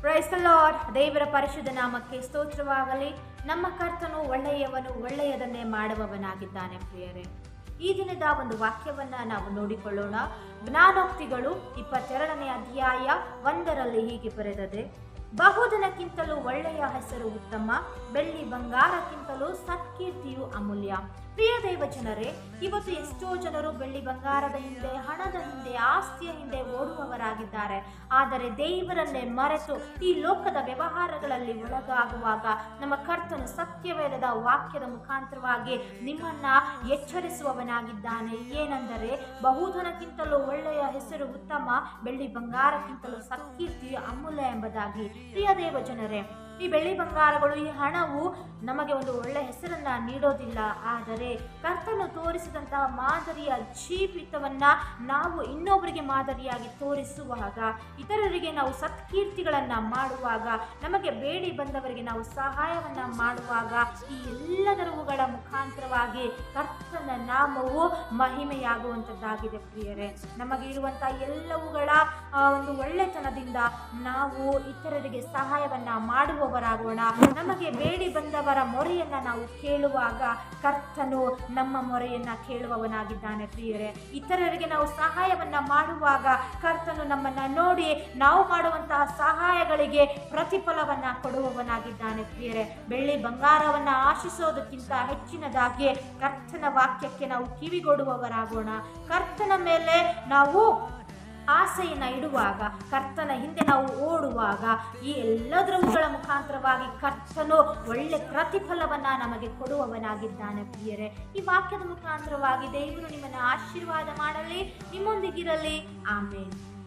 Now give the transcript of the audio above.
Price lord ದೇವರ ಪರಿಶುದ್ಧ ನಾಮಕ್ಕೆ ಸ್ತೋತ್ರವಾಗಲಿ. ನಮ್ಮ ಕರ್ತನು ಒಳ್ಳೆಯವನು, ಒಳ್ಳೆಯದನ್ನೇ ಮಾಡುವವನಾಗಿದ್ದಾನೆ ಪ್ರಿಯರೇ. ಈ ದಿನದ ಒಂದು ವಾಕ್ಯವನ್ನ ನಾವು ನೋಡಿಕೊಳ್ಳೋಣ. ಜ್ಞಾನೋಕ್ತಿಗಳು ಇಪ್ಪತ್ತೆರಡನೇ ಅಧ್ಯಾಯ ಒಂದರಲ್ಲಿ ಹೀಗೆ ಬರೆದದೆ ಬಹುದಿನಕ್ಕಿಂತಲೂ ಒಳ್ಳೆಯ ಹೆಸರು ಉತ್ತಮ, ಬೆಳ್ಳಿ ಬಂಗಾರಕ್ಕಿಂತಲೂ ಸತ್ಕೀರ್ತಿಯು ಅಮೂಲ್ಯ. ಪ್ರಿಯ ದೈವ ಜನರೇ, ಇವತ್ತು ಎಷ್ಟೋ ಜನರು ಬೆಳ್ಳಿ ಬಂಗಾರದ ಹಿಂದೆ, ಹಣದ ಹಿಂದೆ, ಆಸ್ತಿಯ ಹಿಂದೆ ಓಡುವವರಾಗಿದ್ದಾರೆ. ಆದರೆ ದೇವರನ್ನೇ ಮರೆತು ಈ ಲೋಕದ ವ್ಯವಹಾರಗಳಲ್ಲಿ ಒಳಗಾಗುವಾಗ ನಮ್ಮ ಕರ್ತನು ಸತ್ಯವೇದದ ವಾಕ್ಯದ ಮುಖಾಂತರವಾಗಿ ನಿಮ್ಮನ್ನ ಎಚ್ಚರಿಸುವವನಾಗಿದ್ದಾನೆ. ಏನೆಂದರೆ ಬಹುಧನಕ್ಕಿಂತಲೂ ಒಳ್ಳೆಯ ಹೆಸರು ಉತ್ತಮ ಬೆಳ್ಳಿ ಬಂಗಾರಕ್ಕಿಂತಲೂ ಸತ್ಕೀರ್ತಿ ಅಮೂಲ್ಯ ಎಂಬುದಾಗಿ. ಪ್ರಿಯ ದೇವ ಜನರೇ ಈ ಬೆಳ್ಳಿ ಬಂಗಾರಗಳು, ಈ ಹಣವು ನಮಗೆ ಒಂದು ಒಳ್ಳೆ ಹೆಸರನ್ನ ನೀಡೋದಿಲ್ಲ. ಆದರೆ ಕರ್ತನು ತೋರಿಸಿದಂತಹ ಮಾದರಿಯ ಜೀವಿತವನ್ನ ನಾವು ಇನ್ನೊಬ್ಬರಿಗೆ ಮಾದರಿಯಾಗಿ ತೋರಿಸುವಾಗ, ಇತರರಿಗೆ ನಾವು ಸತ್ಕೀರ್ತಿಗಳನ್ನ ಮಾಡುವಾಗ, ನಮಗೆ ಬೇಡಿ ಬಂದವರಿಗೆ ನಾವು ಸಹಾಯವನ್ನ ಮಾಡುವಾಗ, ಈ ಎಲ್ಲದರುಗಳ ಮುಖಾಂತರವಾಗಿ ಕರ್ತನ ನಾಮವು ಮಹಿಮೆಯಾಗುವಂಥದ್ದಾಗಿದೆ ಪ್ರಿಯರೇ. ನಮಗೆ ಇರುವಂತಹ ಎಲ್ಲವುಗಳ ಒಂದು ಒಳ್ಳೆತನದಿಂದ ನಾವು ಇತರರಿಗೆ ಸಹಾಯವನ್ನ ಮಾಡುವವರಾಗೋಣ ನಮಗೆ ಬೇಡಿ ಬಂದವರ ಮೊರೆಯನ್ನ ನಾವು ಕೇಳುವಾಗ ಕರ್ತನು ನಮ್ಮ ಮೊರೆಯನ್ನ ಕೇಳುವವನಾಗಿದ್ದಾನೆ ಪ್ರಿಯರೇ. ಇತರರಿಗೆ ನಾವು ಸಹಾಯವನ್ನ ಮಾಡುವಾಗ ಕರ್ತನು ನಮ್ಮನ್ನ ನೋಡಿ ನಾವು ಮಾಡುವಂತಹ ಸಹಾಯಗಳಿಗೆ ಪ್ರತಿಫಲವನ್ನ ಕೊಡುವವನಾಗಿದ್ದಾನೆ ಪ್ರಿಯರೇ. ಬೆಳ್ಳಿ ಬಂಗಾರವನ್ನ ಆಶಿಸೋದಕ್ಕಿಂತ ಹೆಚ್ಚಿನದಾಗಿ ಕರ್ತನ ವಾಕ್ಯಕ್ಕೆ ನಾವು ಕಿವಿಗೊಡುವವರಾಗೋಣ. ಕರ್ತನ ಮೇಲೆ ನಾವು ಆಸೆಯನ್ನ ಇಡುವಾಗ, ಕರ್ತನ ಹಿಂದೆ ನಾವು ಓಡುವಾಗ, ಈ ಎಲ್ಲದರವುಗಳ ಮುಖಾಂತರವಾಗಿ ಕರ್ತನು ಒಳ್ಳೆ ಪ್ರತಿಫಲವನ್ನು ನಮಗೆ ಕೊಡುವವನಾಗಿದ್ದಾನೆ ಪ್ರಿಯರೇ. ಈ ವಾಕ್ಯದ ಮುಖಾಂತರವಾಗಿ ದೇವರು ನಿಮ್ಮನ್ನು ಆಶೀರ್ವಾದ ಮಾಡಲಿ, ನಿಮ್ಮೊಂದಿಗಿರಲಿ. ಆಮೇಲೆ